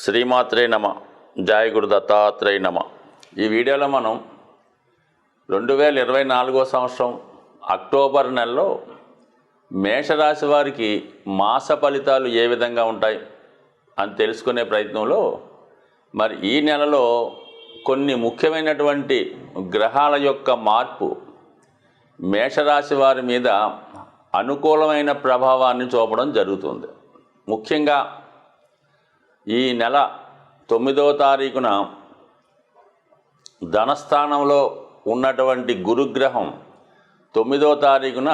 శ్రీమాత్రే నమ జాయగురు దత్తాత్రేయ నమ. ఈ వీడియోలో మనం రెండు వేల ఇరవై నాలుగో సంవత్సరం అక్టోబర్ నెలలో మేషరాశి వారికి మాస ఫలితాలు ఏ విధంగా ఉంటాయి అని తెలుసుకునే ప్రయత్నంలో మరి ఈ నెలలో కొన్ని ముఖ్యమైనటువంటి గ్రహాల యొక్క మార్పు మేషరాశి వారి మీద అనుకూలమైన ప్రభావాన్ని చూపడం జరుగుతుంది. ముఖ్యంగా ఈ నెల తొమ్మిదవ తారీఖున ధనస్థానంలో ఉన్నటువంటి గురుగ్రహం తొమ్మిదవ తారీఖున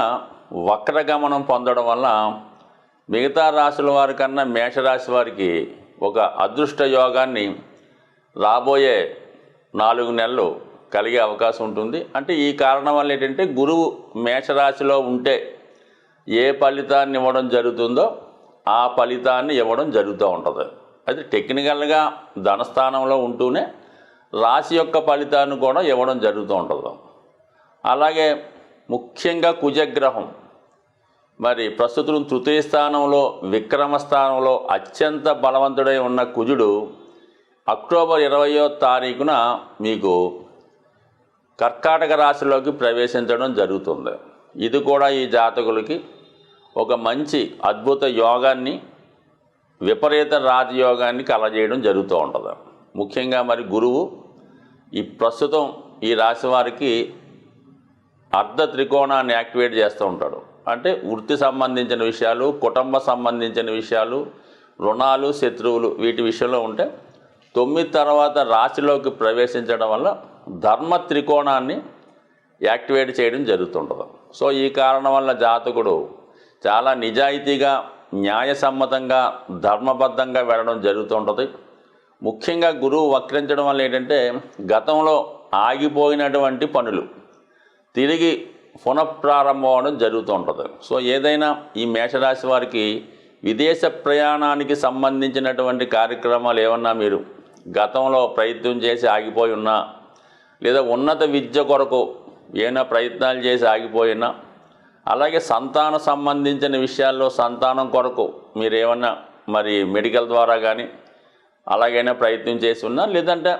వక్రగమనం పొందడం వల్ల మిగతా రాశుల వారి కన్నా మేషరాశి వారికి ఒక అదృష్ట యోగాన్ని రాబోయే నాలుగు నెలలు కలిగే అవకాశం ఉంటుంది. అంటే ఈ కారణం వల్ల ఏంటంటే గురువు మేషరాశిలో ఉంటే ఏ ఫలితాన్ని ఇవ్వడం జరుగుతుందో ఆ ఫలితాన్ని ఇవ్వడం జరుగుతూ ఉంటుంది. అయితే టెక్నికల్గా ధనస్థానంలో ఉంటూనే రాశి యొక్క ఫలితాన్ని కూడా ఇవ్వడం జరుగుతూ ఉంటుంది. అలాగే ముఖ్యంగా కుజగ్రహం. మరి ప్రస్తుతం తృతీయ స్థానంలో విక్రమ స్థానంలో అత్యంత బలవంతుడై ఉన్న కుజుడు అక్టోబర్ ఇరవయో తారీఖున మీకు కర్కాటక రాశిలోకి ప్రవేశించడం జరుగుతుంది. ఇది కూడా ఈ జాతకులకి ఒక మంచి అద్భుత యోగాన్ని విపరీత రాజయోగాన్ని కలజేయడం జరుగుతూ ఉంటుంది. ముఖ్యంగా మరి గురువు ఈ ప్రస్తుతం ఈ రాశి వారికి అర్ధ త్రికోణాన్ని యాక్టివేట్ చేస్తూ ఉంటాడు. అంటే వృత్తి సంబంధించిన విషయాలు కుటుంబ సంబంధించిన విషయాలు రుణాలు శత్రువులు వీటి విషయంలో ఉంటే తొమ్మిది తర్వాత రాశిలోకి ప్రవేశించడం వల్ల ధర్మ త్రికోణాన్ని యాక్టివేట్ చేయడం జరుగుతుంటుంది. సో ఈ కారణం వల్ల జాతకుడు చాలా నిజాయితీగా న్యాయసమ్మతంగా ధర్మబద్ధంగా వెళ్ళడం జరుగుతుంటుంది. ముఖ్యంగా గురువు వక్రించడం వల్ల ఏంటంటే గతంలో ఆగిపోయినటువంటి పనులు తిరిగి పునఃప్రారంభం అవడం జరుగుతూ ఉంటుంది సో ఏదైనా ఈ మేషరాశి వారికి విదేశ ప్రయాణానికి సంబంధించినటువంటి కార్యక్రమాలు ఏమన్నా మీరు గతంలో ప్రయత్నం చేసి ఆగిపోయి ఉన్నా లేదా ఉన్నత విద్య కొరకు ఏమైనా ప్రయత్నాలు చేసి ఆగిపోయినా అలాగే సంతాన సంబంధించిన విషయాల్లో సంతానం కొరకు మీరు ఏమన్నా మరి మెడికల్ ద్వారా కానీ అలాగైనా ప్రయత్నం చేసి ఉన్నా లేదంటే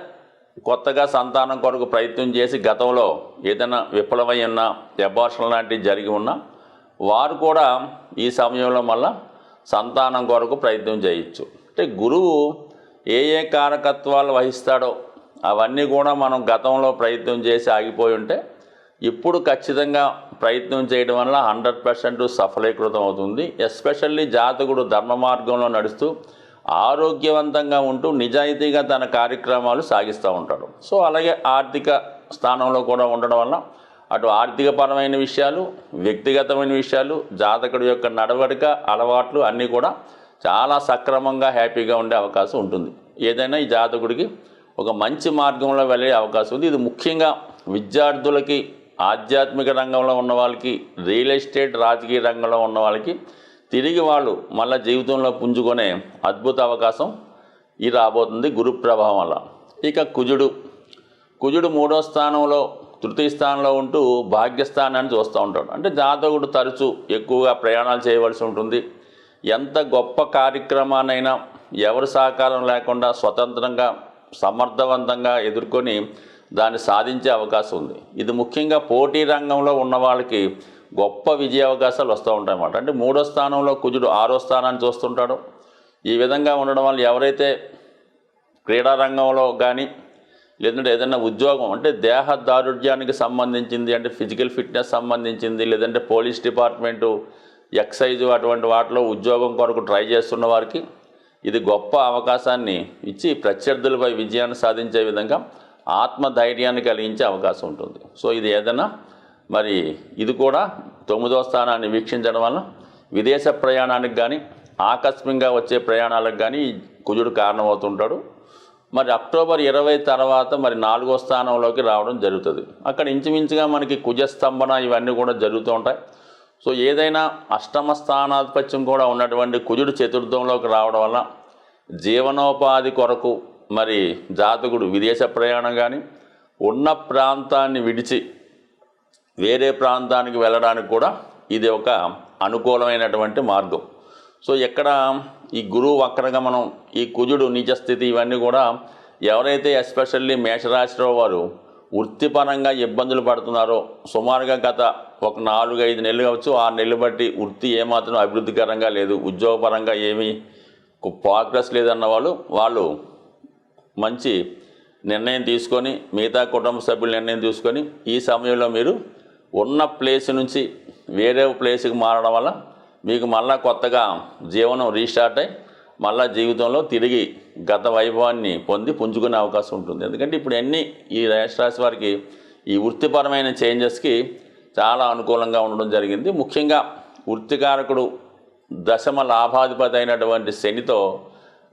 కొత్తగా సంతానం కొరకు ప్రయత్నం చేసి గతంలో ఏదైనా విఫలమై ఉన్న ఎబార్షన్ లాంటివి జరిగి ఉన్నా వారు కూడా ఈ సమయంలో మళ్ళా సంతానం కొరకు ప్రయత్నం చేయొచ్చు. అంటే గురువు ఏ ఏ కారకత్వాలు వహిస్తాడో అవన్నీ కూడా మనం గతంలో ప్రయత్నం చేసి ఆగిపోయి ఉంటే ఇప్పుడు ఖచ్చితంగా ప్రయత్నం చేయడం వల్ల హండ్రెడ్ పర్సెంట్ సఫలీకృతం అవుతుంది. ఎస్పెషల్లీ జాతకుడు ధర్మ మార్గంలో నడుస్తూ ఆరోగ్యవంతంగా ఉంటూ నిజాయితీగా తన కార్యక్రమాలు సాగిస్తూ ఉంటాడు. సో అలాగే ఆర్థిక స్థానంలో కూడా ఉండడం వల్ల అటు ఆర్థికపరమైన విషయాలు వ్యక్తిగతమైన విషయాలు జాతకుడి యొక్క నడవడిక అలవాట్లు అన్నీ కూడా చాలా సక్రమంగా హ్యాపీగా ఉండే అవకాశం ఉంటుంది. ఏదైనా ఈ జాతకుడికి ఒక మంచి మార్గంలో వెళ్ళే అవకాశం ఉంది. ఇది ముఖ్యంగా విద్యార్థులకి ఆధ్యాత్మిక రంగంలో ఉన్న వాళ్ళకి రియల్ ఎస్టేట్ రాజకీయ రంగంలో ఉన్న వాళ్ళకి తిరిగి వాళ్ళు మళ్ళీ జీవితంలో పుంజుకునే అద్భుత అవకాశం ఈ రాబోతుంది గురు ప్రభావం వల్ల. ఇక కుజుడు. కుజుడు మూడో స్థానంలో తృతీయ స్థానంలో ఉంటూ భాగ్యస్థానాన్ని చూస్తూ ఉంటాడు. అంటే జాతకుడు తరచూ ఎక్కువగా ప్రయాణాలు చేయవలసి ఉంటుంది. ఎంత గొప్ప కార్యక్రమాన్నైనా ఎవరి సహకారం లేకుండా స్వతంత్రంగా సమర్థవంతంగా ఎదుర్కొని దాన్ని సాధించే అవకాశం ఉంది. ఇది ముఖ్యంగా పోటీ రంగంలో ఉన్న వాళ్ళకి గొప్ప విజయ అవకాశాలు వస్తూ ఉంటాయి అన్నమాట. అంటే మూడో స్థానంలో కుజుడు ఆరో స్థానాన్ని చూస్తుంటాడు. ఈ విధంగా ఉండడం వల్ల ఎవరైతే క్రీడా రంగంలో కానీ లేదంటే ఏదైనా ఉద్యోగం అంటే దేహ దారుఢ్యానికి సంబంధించింది అంటే ఫిజికల్ ఫిట్నెస్ సంబంధించింది లేదంటే పోలీస్ డిపార్ట్మెంటు ఎక్సైజ్ అటువంటి వాటిలో ఉద్యోగం కొరకు ట్రై చేస్తున్న వారికి ఇది గొప్ప అవకాశాన్ని ఇచ్చి ప్రత్యర్థులపై విజయాన్ని సాధించే విధంగా ఆత్మధైర్యాన్ని కలిగించే అవకాశం ఉంటుంది. సో ఇది ఏదైనా మరి ఇది కూడా తొమ్మిదో స్థానాన్ని వీక్షించడం వల్ల విదేశ ప్రయాణానికి కానీ ఆకస్మికంగా వచ్చే ప్రయాణాలకు కానీ కుజుడు కారణమవుతుంటాడు. మరి అక్టోబర్ ఇరవై తర్వాత మరి నాలుగో స్థానంలోకి రావడం జరుగుతుంది. అక్కడ ఇంచుమించుగా మనకి కుజస్తంభన ఇవన్నీ కూడా జరుగుతూ ఉంటాయి. సో ఏదైనా అష్టమ స్థానాధిపత్యం కూడా ఉన్నటువంటి కుజుడు చతుర్థంలోకి రావడం వల్ల జీవనోపాధి కొరకు మరి జాతకుడు విదేశ ప్రయాణం కానీ ఉన్న ప్రాంతాన్ని విడిచి వేరే ప్రాంతానికి వెళ్ళడానికి కూడా ఇది ఒక అనుకూలమైనటువంటి మార్గం. సో ఎక్కడ ఈ గురువు వక్రగమనం ఈ కుజుడు నిజస్థితి ఇవన్నీ కూడా ఎవరైతే ఎస్పెషల్లీ మేషరాశిలో వారు వృత్తిపరంగా ఇబ్బందులు పడుతున్నారో సుమారుగా గత ఒక నాలుగు ఐదు నెలలు కావచ్చు ఆరు నెలలు బట్టి వృత్తి ఏమాత్రం అభివృద్ధికరంగా లేదు ఉద్యోగపరంగా ఏమీ ప్రోగ్రెస్ లేదన్న వాళ్ళు వాళ్ళు మంచి నిర్ణయం తీసుకొని మిగతా కుటుంబ సభ్యుల నిర్ణయం తీసుకొని ఈ సమయంలో మీరు ఉన్న ప్లేస్ నుంచి వేరే ప్లేస్కి మారడం వల్ల మీకు మళ్ళా కొత్తగా జీవనం రీస్టార్ట్ అయ్యి మళ్ళా జీవితంలో తిరిగి గత వైభవాన్ని పొంది పుంజుకునే అవకాశం ఉంటుంది. ఎందుకంటే ఇప్పుడు అన్ని ఈ రాశి వారికి ఈ వృత్తిపరమైన చేంజెస్కి చాలా అనుకూలంగా ఉండడం జరిగింది. ముఖ్యంగా వృత్తికారకుడు దశమ లాభాధిపతి అయినటువంటి శనితో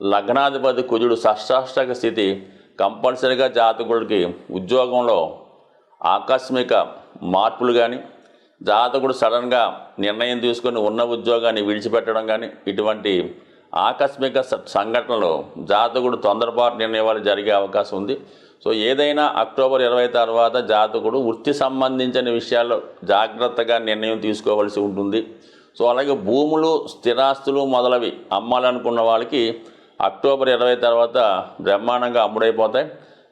లగ్నాధిపతి కుజుడు షష్టాష్టక స్థితి కంపల్సరిగా జాతకుడికి ఉద్యోగంలో ఆకస్మిక మార్పులు కానీ జాతకుడు సడన్గా నిర్ణయం తీసుకొని ఉన్న ఉద్యోగాన్ని విడిచిపెట్టడం కానీ ఇటువంటి ఆకస్మిక సంఘటనలో సంఘటనలు జాతకుడు తొందరపాటు నిర్ణయాలు జరిగే అవకాశం ఉంది. సో ఏదైనా అక్టోబర్ ఇరవై తర్వాత జాతకుడు వృత్తి సంబంధించిన విషయాల్లో జాగ్రత్తగా నిర్ణయం తీసుకోవాల్సి ఉంటుంది. సో అలాగే భూములు స్థిరాస్తులు మొదలవి అమ్మాలనుకున్న వాళ్ళకి అక్టోబర్ ఇరవై తర్వాత బ్రహ్మాండంగా అమ్ముడైపోతాయి.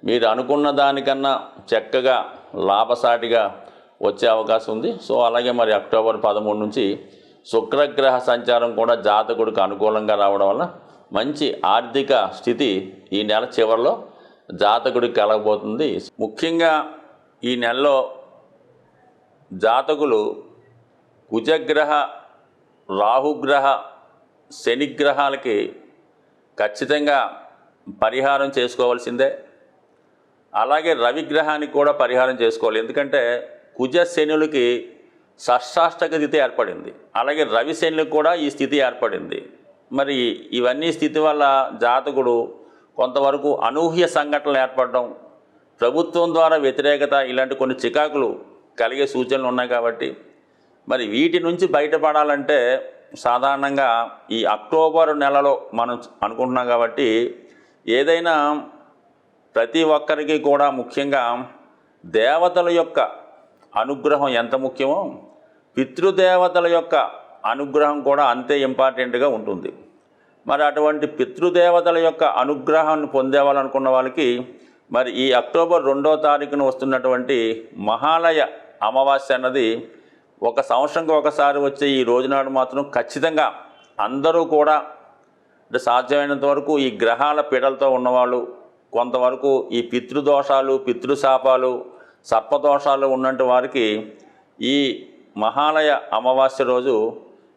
మీరు అనుకున్న దానికన్నా చక్కగా లాభసాటిగా వచ్చే అవకాశం ఉంది. సో అలాగే మరి అక్టోబర్ పదమూడు నుంచి శుక్రగ్రహ సంచారం కూడా జాతకుడికి అనుకూలంగా రావడం వల్ల మంచి ఆర్థిక స్థితి ఈ నెల చివరిలో జాతకుడికి కలగబోతుంది. ముఖ్యంగా ఈ నెలలో జాతకులు కుజగ్రహ రాహుగ్రహ శనిగ్రహాలకి ఖచ్చితంగా పరిహారం చేసుకోవాల్సిందే. అలాగే రవిగ్రహానికి కూడా పరిహారం చేసుకోవాలి. ఎందుకంటే కుజ శనులకి షష్టాష్టక స్థితి ఏర్పడింది. అలాగే రవి శనులకు కూడా ఈ స్థితి ఏర్పడింది. మరి ఇవన్నీ స్థితి వల్ల జాతకుడు కొంతవరకు అనూహ్య సంఘటనలు ఏర్పడడం ప్రభుత్వం ద్వారా వ్యతిరేకత ఇలాంటి కొన్ని చికాకులు కలిగే సూచనలు ఉన్నాయి కాబట్టి. మరి వీటి నుంచి బయటపడాలంటే సాధారణంగా ఈ అక్టోబర్ నెలలో మనం అనుకుంటున్నాం కాబట్టి ఏదైనా ప్రతి ఒక్కరికి కూడా ముఖ్యంగా దేవతల యొక్క అనుగ్రహం ఎంత ముఖ్యమో పితృదేవతల యొక్క అనుగ్రహం కూడా అంతే ఇంపార్టెంట్గా ఉంటుంది. మరి అటువంటి పితృదేవతల యొక్క అనుగ్రహాన్ని పొందేవాలనుకున్న వాళ్ళకి మరి ఈ అక్టోబర్ రెండో తారీఖున వస్తున్నటువంటి మహాలయ అమావాస్య అన్నది ఒక సంవత్సరంకి ఒకసారి వచ్చే ఈ రోజునాడు మాత్రం ఖచ్చితంగా అందరూ కూడా అంటే సాధ్యమైనంత వరకు ఈ గ్రహాల పీడలతో ఉన్నవాళ్ళు కొంతవరకు ఈ పితృదోషాలు పితృశాపాలు సర్పదోషాలు ఉన్నట్టు వారికి ఈ మహాలయ అమావాస్య రోజు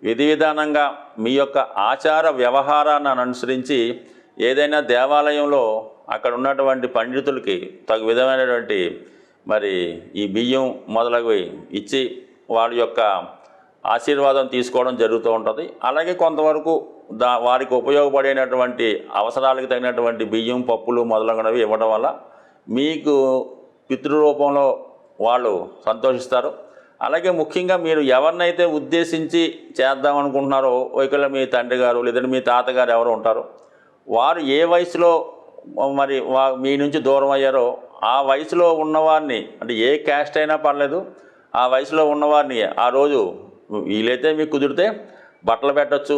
విధి విధానంగా మీ యొక్క ఆచార వ్యవహారాన్ని అనుసరించి ఏదైనా దేవాలయంలో అక్కడ ఉన్నటువంటి పండితులకి తగు విధమైనటువంటి మరి ఈ బియ్యం మొదలగు ఇచ్చి వాళ్ళ యొక్క ఆశీర్వాదం తీసుకోవడం జరుగుతూ ఉంటుంది. అలాగే కొంతవరకు దా వారికి ఉపయోగపడేటటువంటి అవసరాలకు తగినటువంటి బియ్యం పప్పులు మొదలగునవి ఇవ్వడం వల్ల మీకు పితృరూపంలో వాళ్ళు సంతోషిస్తారు. అలాగే ముఖ్యంగా మీరు ఎవరినైతే ఉద్దేశించి చేద్దాం అనుకుంటున్నారో ఒకవేళ మీ తండ్రి గారు లేదంటే మీ తాతగారు ఎవరు ఉంటారో వారు ఏ వయసులో మరి వా మీ నుంచి దూరం అయ్యారో ఆ వయసులో ఉన్నవారిని అంటే ఏ క్యాస్ట్ అయినా పర్లేదు ఆ వయసులో ఉన్నవారిని ఆ రోజు వీలైతే మీకు కుదిరితే బట్టలు పెట్టచ్చు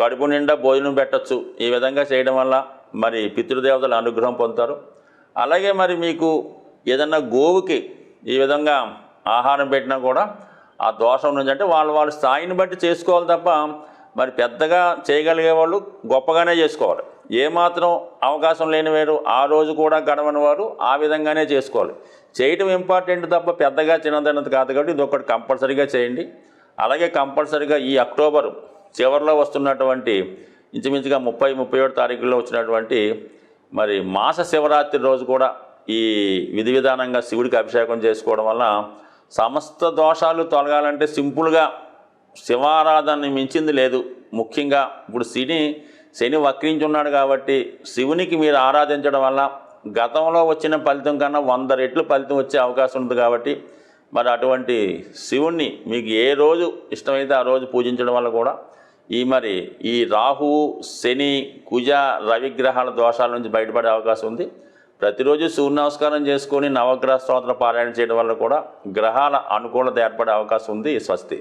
కడుపు నిండా భోజనం పెట్టచ్చు. ఈ విధంగా చేయడం వల్ల మరి పితృదేవతల అనుగ్రహం పొందుతారు. అలాగే మరి మీకు ఏదన్నా గోవుకి ఈ విధంగా ఆహారం పెట్టినా కూడా ఆ దోషం నుంచి అంటే వాళ్ళ వాళ్ళ స్థాయిని బట్టి చేసుకోవాలి తప్ప మరి పెద్దగా చేయగలిగే వాళ్ళు గొప్పగానే చేసుకోవాలి. ఏమాత్రం అవకాశం లేని వారు ఆ రోజు కూడా గడవని వారు ఆ విధంగానే చేసుకోవాలి. చేయటం ఇంపార్టెంట్ తప్ప పెద్దగా చిన్నదన్నది కాదు కాబట్టి ఇది ఒకటి కంపల్సరీగా చేయండి. అలాగే కంపల్సరీగా ఈ అక్టోబర్ చివరిలో వస్తున్నటువంటి ఇంచుమించుగా ముప్పై ముప్పై ఏడు తారీఖుల్లో వచ్చినటువంటి మరి మాస శివరాత్రి రోజు కూడా ఈ విధి విధానంగా శివుడికి అభిషేకం చేసుకోవడం వల్ల సమస్త దోషాలు తొలగాలంటే సింపుల్గా శివారాధనని మించింది లేదు. ముఖ్యంగా ఇప్పుడు శని శని వక్రించి ఉన్నాడు కాబట్టి శివునికి మీరు ఆరాధించడం వల్ల గతంలో వచ్చిన ఫలితం కన్నా వంద రెట్లు ఫలితం వచ్చే అవకాశం ఉంది కాబట్టి మరి అటువంటి శివుణ్ణి మీకు ఏ రోజు ఇష్టమైతే ఆ రోజు పూజించడం వల్ల కూడా ఈ మరి ఈ రాహు శని కుజ రవిగ్రహాల దోషాల నుంచి బయటపడే అవకాశం ఉంది. ప్రతిరోజు సూర్య నమస్కారం చేసుకొని నవగ్రహ స్తోత్ర పారాయణ చేయడం వల్ల కూడా గ్రహాల అనుకూలత ఏర్పడే అవకాశం ఉంది స్వస్తి.